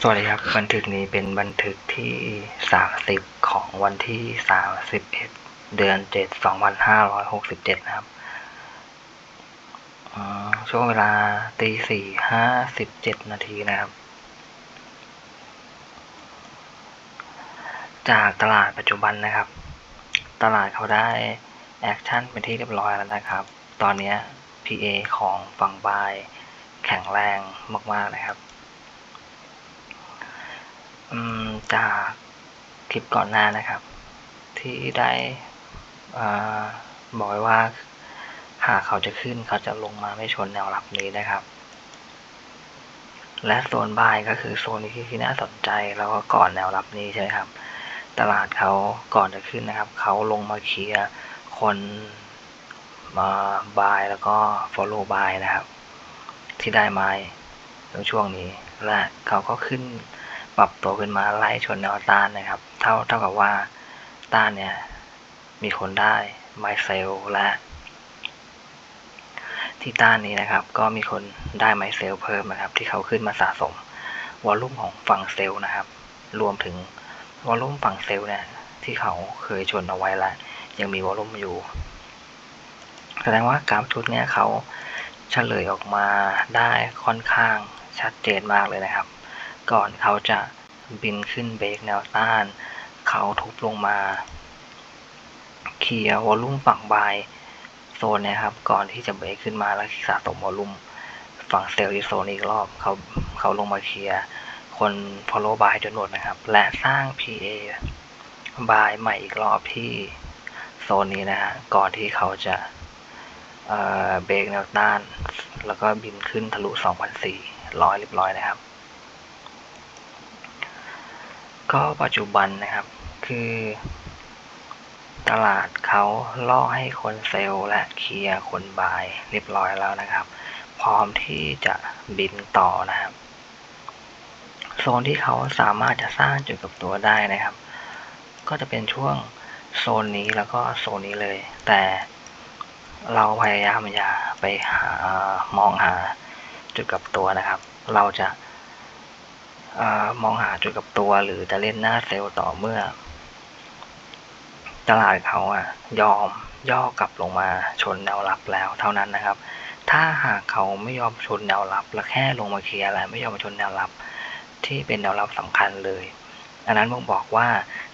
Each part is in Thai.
สวัสดีครับ บันทึกนี้เป็นบันทึกที่ 30 ของวันที่ 31 เดือน 7 2567 นะครับ ช่วงเวลาตีสี่ห้าสิบเจ็ดนาทีนะครับ จากตลาดปัจจุบันนะครับ ตลาดเขาได้แอคชั่นเป็นที่เรียบร้อยแล้วนะครับ ตอนนี้ PA ของฝั่งบายแข็งแรงมากๆนะครับ อืม จากคลิปก่อนหน้านะครับ ที่ได้บอกไว้ว่าหากเขาจะขึ้นเขาจะลงมาไม่ชนแนวรับนี้นะครับ และโซนบายก็คือโซนนี้ที่น่าสนใจแล้วก็ก่อนแนวรับนี้ใช่ไหมครับ ตลาดเขาก่อนจะขึ้นนะครับ เขาลงมาเคลียร์คนมาบายแล้วก็ follow buy นะครับ ที่ได้ไม้ในช่วงนี้ และเขาก็ขึ้น ปรับตัวขึ้นมาไล่ชนแนวต้านนะครับ เท่าเท่ากับว่าต้านเนี่ย มีคนได้ไมเซลและที่ต้านนี้นะครับ ก็มีคนได้ไมเซลเพิ่มนะครับ ที่เขาขึ้นมาสะสมวอลลุ่มของฝั่งเซลล์นะครับ รวมถึงวอลลุ่มฝั่งเซลล์เนี่ยที่เขาเคยชนเอาไว้ล้วยังมีวอลลุ่มอยู่แสดงว่ากราฟชุดนี้เขาเฉลยออกมาได้ค่อนข้างชัดเจนมากเลยนะครับ ก่อนเขาจะบินขึ้นเบรกแนวต้าน เขาทุบลงมาเคลียร์วอลลุ่มฝั่งบายโซนเนี่ยครับ ก่อนที่จะเบรกขึ้นมาแล้วสะสมวอลลุ่มฝั่งเซลล์ที่โซนอีกรอบเขาเขาลงมาเคลียร์คน follow buy จนหมดนะครับ และสร้าง PA buy ใหม่อีกรอบที่โซนนี้นะฮะ ก่อนที่เขาจะเอ่อเบรกแนวต้าน แล้วก็บินขึ้นทะลุ 2,400 เรียบร้อยนะครับ ก็ปัจจุบันนะครับคือ ตลาดเขาล่อให้คนเซลล์และเคลียร์คนบายเรียบร้อยแล้วนะครับ พร้อมที่จะบินต่อนะครับโซนที่เขาสามารถจะสร้างจุดกับตัวได้นะครับ ก็จะเป็นช่วงโซนนี้แล้วก็โซนนี้เลย แต่เราพยายามอย่าไปหามองหาจุดกับตัวนะครับ เราจะ อมองหาจุดกับตัวหรือจะเล่นหน้าเซลล์ต่อเมื่อ ตลาดเขาอะยอมย่อกลับลงมาชนแนวรับแล้วเท่านั้นนะครับ ถ้าหากเขาไม่ยอมชนแนวรับ และแค่ลงมาเคลียร์และไม่ยอมมาชนแนวรับ ที่เป็นแนวรับสำคัญเลย อันนั้นผมบอกว่า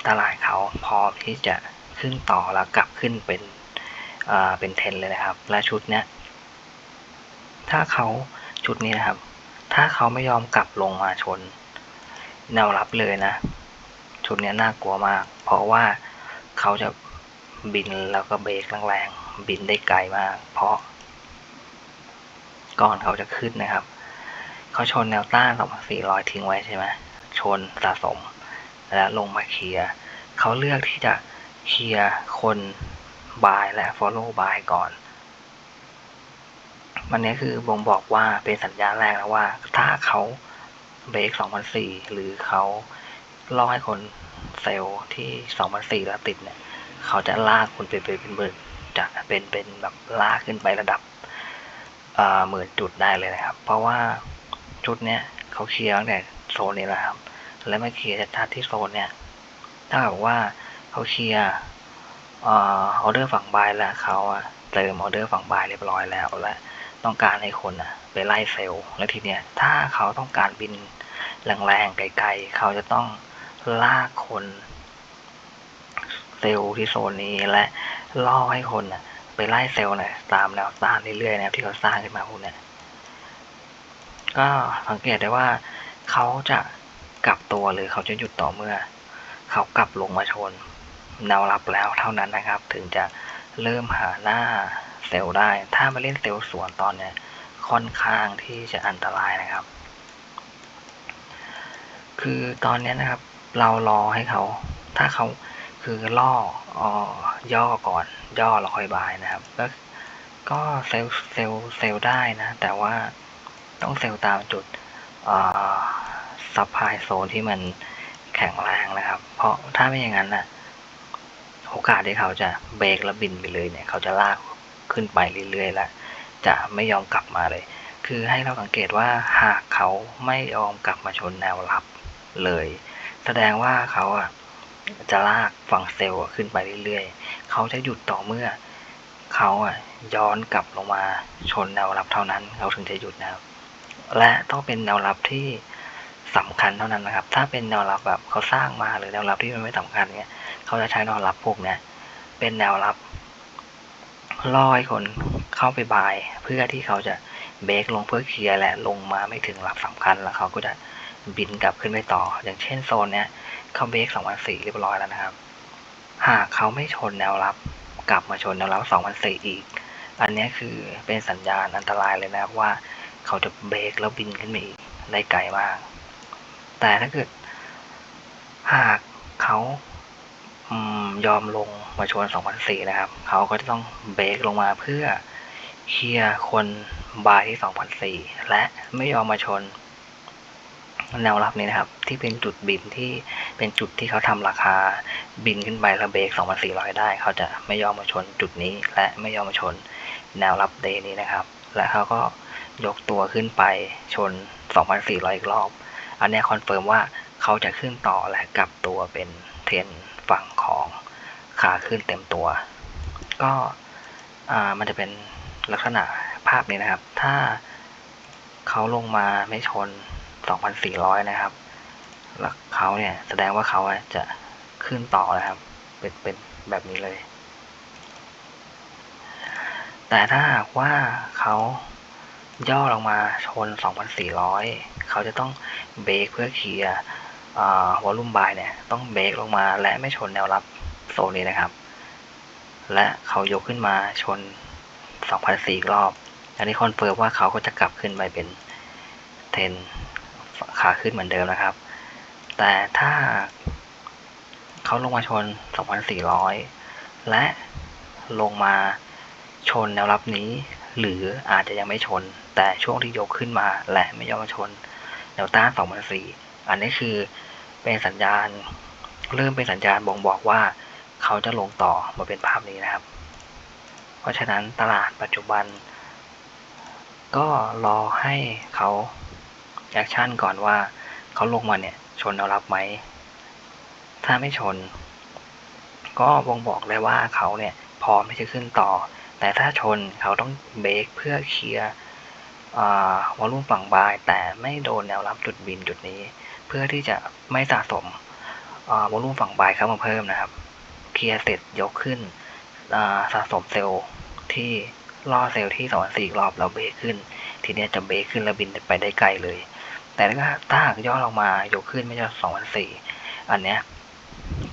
ตลาดเขาพร้อมที่จะขึ้นต่อแล้วกลับขึ้นเป็นเป็นเทนเลยนะครับ และชุดเนี้ยถ้าเขาชุดนี้นะครับ ถ้าเขาไม่ยอมกลับลงมาชน แนวรับเลยนะ ชุดนี้น่ากลัวมาก เพราะว่าเขาจะบินแล้วก็เบรกแรงๆบินได้ไกลมาก เพราะ ก่อนเขาจะขึ้นนะครับ เขาชนแนวต้าน2,400 ทิ้งไว้ใช่ไหมชนสะสม แล้วลงมาเคลียร์เขาเลือกที่จะเคลียร์คนบายและ follow buy ก่อนวันนี้คือบ่งบอกว่าเป็นสัญญาณแรกแล้วว่า ถ้าเขา เบรก2004 หรือเขาล่อให้คนเซลล์ที่ 2004 แล้วติดเนี่ย เขาจะลากคุณไปเป็นหมื่นจะเป็นเป็นแบบลากขึ้นไประดับหมื่นจุดได้เลยนะครับ เพราะว่าจุดเนี้ยเขาเคลียร์ตั้งแต่โซนนี้แล้วครับ และมาเคลียร์ชัดที่โซนเนี่ยถ้ากับว่าเขาเคลียร์ออเดอร์ฝั่งบายแล้วเขาเติมออเดอร์ฝั่งบายเรียบร้อยแล้วและ ต้องการให้คนอะไปไล่เซลล์แล้วทีเนี้ยถ้าเขาต้องการบินแรงๆไกลๆ เขาจะต้องลากคนเซลล์ที่โซนนี้และล่อให้คนอะไปไล่เซลล์เนี่ยตามแนวต้านเรื่อยๆนะครับที่เขาสร้างขึ้นมาพวกเนี้ยก็สังเกตได้ว่าเขาจะกลับตัวหรือเขาจะหยุดต่อเมื่อ เขากลับลงมาชนแนวรับแล้วเท่านั้นนะครับ ถึงจะเริ่มหาหน้า เซลล์ได้ ถ้ามาเล่นเซลล์สวนตอนเนี้ยค่อนข้างที่จะอันตรายนะครับ คือตอนนี้นะครับ เรารอให้เขา ถ้าเขาคือล่ออย่อก่อน ย่อแล้วค่อยบายนะครับก็ก็เซลเซลเซลได้นะ แต่ว่าต้องเซลตามจุดซับพลายโซนที่มันแข็งแรงนะครับ เพราะถ้าไม่อย่างนั้นนะโอกาสที่เขาจะเบรกแล้วบินไปเลยเนี่ย เขาจะลาก ขึ้นไปเรื่อยๆแล้วจะไม่ยอมกลับมาเลย คือให้เราสังเกตว่าหากเขาไม่ยอมกลับมาชนแนวรับเลย แสดงว่าเขาอะจะลากฝั่งเซลล์ขึ้นไปเรื่อยๆ เขาจะหยุดต่อเมื่อ เขาอะย้อนกลับลงมาชนแนวรับเท่านั้นเขาถึงจะหยุดนะครับและต้องเป็นแนวรับที่สำคัญเท่านั้นนะครับ ถ้าเป็นแนวรับแบบเขาสร้างมาหรือแนวรับที่มันไม่สำคัญเนี่ย เขาจะใช้แนวรับพวกเนี้ยเป็นแนวรับ ล่อให้คนเข้าไปบาย เพื่อที่เขาจะเบรกลงเพื่อเคลียร์และลงมาไม่ถึงรับสำคัญแล้วเขาก็จะบินกลับขึ้นไปต่อ อย่างเช่นโซนเนี้ยเขาเบรกสองพันสี่เรียบร้อยแล้วนะครับ หากเขาไม่ชนแนวรับ กลับมาชนแนวรับสองพันสี่อีก อันนี้คือเป็นสัญญาณอันตรายเลยนะครับว่าเขาจะเบรกแล้วบินขึ้นไปอีกได้ไกลมาก แต่ถ้าเกิด หากเขายอมลง มาชน2004 นะครับ เขาก็จะต้องเบรกลงมาเพื่อเคลียร์คนบายที่2004 และไม่ยอมมาชนแนวรับนี้นะครับ ที่เป็นจุดบินที่เป็นจุดที่เขาทำราคาบินขึ้นไปแล้วเบรก2,400 ได้ เขาจะไม่ยอมมาชนจุดนี้ และไม่ยอมมาชนแนวรับเดนี้นะครับ และเขาก็ยกตัวขึ้นไปชน 2,400 อีกรอบ อันนี้คอนเฟิร์มว่าเขาจะขึ้นต่อและกลับตัวเป็นเทรนฝั่งของ ขาขึ้นเต็มตัว ก็มันจะเป็นลักษณะภาพนี้นะครับ ถ้าเขาลงมาไม่ชน 2,400 นะครับ แล้วเขาเนี่ยแสดงว่าเขาจะขึ้นต่อนะครับ เป็นเป็นแบบนี้เลย แต่ถ้าหากว่าเขาย่อลงมาชน 2,400 เขาจะต้องเบรกเพื่อเคลียร์วอลลุ่มบายเนี่ย ต้องเบรกลงมาและไม่ชนแนวรับ โซนนี้นะครับ และเขายกขึ้นมาชน2,004อีกรอบ อันนี้คอนเฟิร์มว่าเขาก็จะกลับขึ้นไปเป็นเทนขาขึ้นเหมือนเดิมนะครับ แต่ถ้าเขาลงมาชน 2,400 และลงมาชนแนวรับนี้ หรืออาจจะยังไม่ชน แต่ช่วงที่ยกขึ้นมาและไม่ยอมมาชนแนวต้าน2,004อันนี้คือเป็นสัญญาณ เริ่มเป็นสัญญาณบ่งบอกว่า เขาจะลงต่อมาเป็นภาพนี้นะครับ เพราะฉะนั้นตลาดปัจจุบัน ก็รอให้เขาแอคชั่นก่อนว่าเขาลงมาเนี่ยชนแนวรับไหม ถ้าไม่ชน ก็บ่งบอกเลยว่าเขาเนี่ยพร้อมที่จะขึ้นต่อ แต่ถ้าชนเขาต้องเบรกเพื่อเคลียร์วอลุ่มฝั่งบาย แต่ไม่โดนแนวรับจุดบินจุดนี้ เพื่อที่จะไม่สะสมวอลุ่มฝั่งบายเข้ามาเพิ่มนะครับ เคลียร์เสร็จยกขึ้นสะสมเซลล์ที่ล่อเซลล์ที่สองสี่รอบเราเบรขึ้น ทีนี้จะเบรขึ้นแล้วบินไปได้ไกลเลย แต่ถ้าถ้าหากย่อลงมายกขึ้นไม่ใช่สองพันสี่อันเนี้ย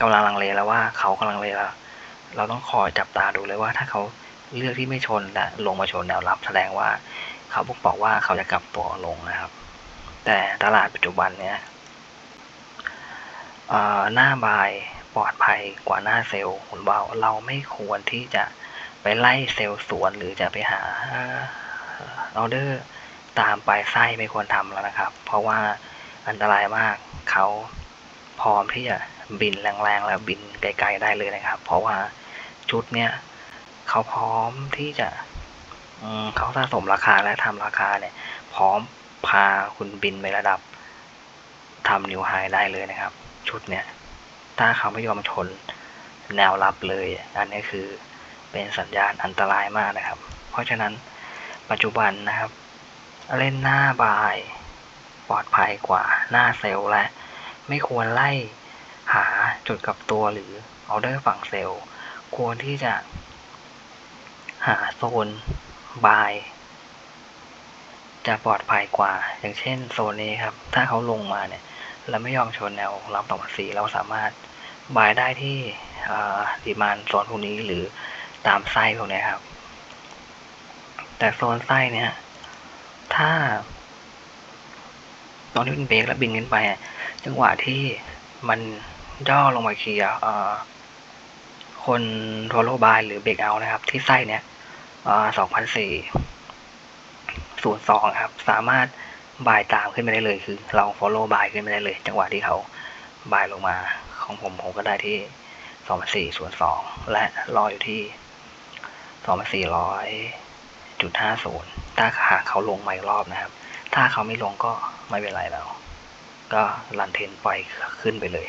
กำลังลังเลแล้วว่าเขากำลังเลแล้วเราต้องคอยจับตาดูเลยว่าถ้าเขาเลือกที่ไม่ชนและลงมาชนแนวรับแสดงว่าเขาบอกว่าเขาจะกลับตัวลงนะครับ แต่ตลาดปัจจุบันเนี้ยหน้าบาย ปลอดภัยกว่าหน้าเซลล์คุณว่าเราไม่ควรที่จะไปไล่เซลล์สวนหรือจะไปหาออเดอร์ตามปลายไส้ไม่ควรทำแล้วนะครับ เพราะว่าอันตรายมากเขาพร้อมที่จะบินแรงๆแล้วบินไกลๆได้เลยนะครับ เพราะว่าชุดเนี้ยเขาพร้อมที่จะเขาสะสมราคาและทำราคาเนี่ย พร้อมพาคุณบินไประดับทำนิวไฮได้เลยนะครับ ชุดเนี้ย ถ้าเขาไม่ยอมชนแนวรับเลย อันนี้คือเป็นสัญญาณอันตรายมากนะครับ เพราะฉะนั้นปัจจุบันนะครับ เล่นหน้าบายปลอดภัยกว่าหน้าเซลล์และไม่ควรไล่หาจุดกับตัวหรือออเดอร์ฝั่งเซลล์ควรที่จะหาโซนบายจะปลอดภัยกว่า อย่างเช่นโซนนี้ครับ ถ้าเขาลงมาเนี่ยแล้วไม่ยอมชนแนวรับต่อมาสีเราสามารถ บายได้ที่ดีมานโซนพวกนี้หรือตามไส้พวกนี้ครับ แต่โซนไส้เนี่ย ถ้า ตอนที่เป็นเบรกแล้วบินขึ้นไปจังหวะที่มันย่อลงมาเคลียร์คนโทโลบายหรือเบรกเอานะครับ ที่ไส้เนี่ยสองพันสี่ศูนย์สองครับ สามารถบายตามขึ้นไปได้เลยคือ เรา follow บายขึ้นไปได้เลย จังหวะที่เขาบายลงมา ของผมผมก็ได้ที่สองพันสี่ศูนสองและรออยู่ที่สองพันสี่ร้อยจุดห้าศูนย์ถ้าหากเขาลงมาอีกรอบนะครับ ถ้าเขาไม่ลงก็ไม่เป็นไรแล้ว ก็รันเทนปล่อยขึ้นไปเลย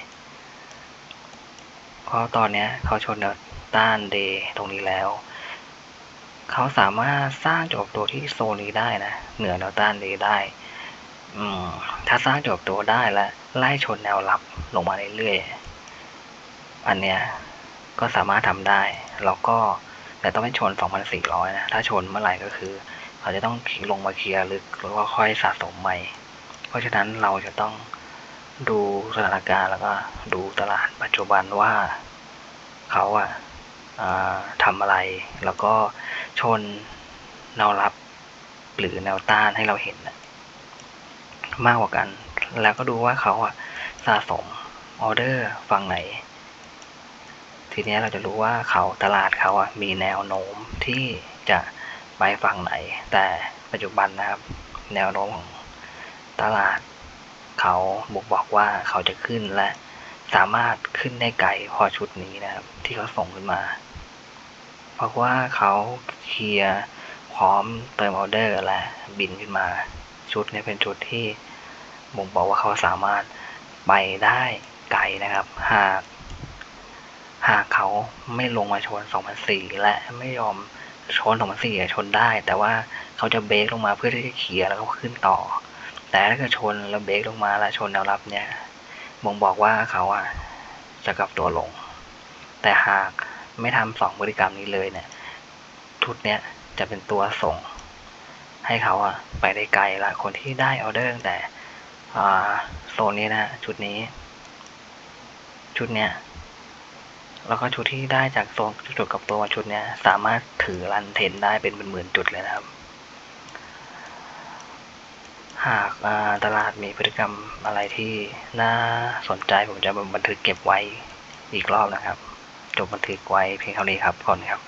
เพราะตอนนี้เขาชนแนวต้านเดตรงนี้แล้ว เขาสามารถสร้างจบตัวที่โซนนี้ได้นะ เหนือแนวต้านเดได้ถ้าสร้างจบตัวได้แล้วไล่ชนแนวรับลงมาเรื่อยๆ อันเนี้ยก็สามารถทำได้ แล้วก็แต่ต้องไม่ชน 2,400 นะ ถ้าชนเมื่อไหร่ก็คือ เขาจะต้องลงมาเคลียร์ลึกแล้วก็ค่อยสะสมใหม่ เพราะฉะนั้นเราจะต้องดูสถานการณ์แล้วก็ดูตลาดปัจจุบันว่าเขาอะทำอะไร แล้วก็ชนแนวรับหรือแนวต้านให้เราเห็นมากกว่ากัน แล้วก็ดูว่าเขาอะสะสมออเดอร์ฝั่งไหน ทีนี้เราจะรู้ว่าเขาตลาดเขาอะมีแนวโน้มที่จะไปฝั่งไหน แต่ปัจจุบันนะครับ แนวโน้มของตลาด เขาบอกบอกว่าเขาจะขึ้นและสามารถขึ้นได้ไกลพอชุดนี้นะครับ ที่เขาส่งขึ้นมา เพราะว่าเขาเคลียร์พร้อมเติมออเดอร์และบินขึ้นมา ชุดนี้เป็นชุดที่บ่งบอกว่าเขาสามารถไปได้ไกลนะครับ หาก หากเขาไม่ลงมาชน 2004 และไม่ยอมชน 2004 ชนได้ แต่ว่าเขาจะเบรกลงมาเพื่อที่จะเคลียแล้วก็ขึ้นต่อ แต่ถ้าเกิดชนแล้วเบรกลงมาแล้วชนแนวรับเนี่ยบ่งบอกว่าเขาอะจะกลับตัวลง แต่หากไม่ทำสองบริกรรมนี้เลยเนี่ย ทุดเนี้ยจะเป็นตัวส่ง ให้เขาอะไปได้ไกลละคนที่ได้ออเดอร์ตั้งแต่โซนนี้นะ ชุดนี้ ชุดเนี้ย แล้วก็ชุดที่ได้จากโซนจุดกับตัวชุดเนี้ยสามารถถือรันเทนได้เป็นหมื่นๆจุดเลยนะครับ หากตลาดมีพฤติกรรมอะไรที่น่าสนใจผมจะบันทึกเก็บไว้อีกรอบนะครับ จบบันทึกไว้เพียงเท่านี้ครับก่อนครับ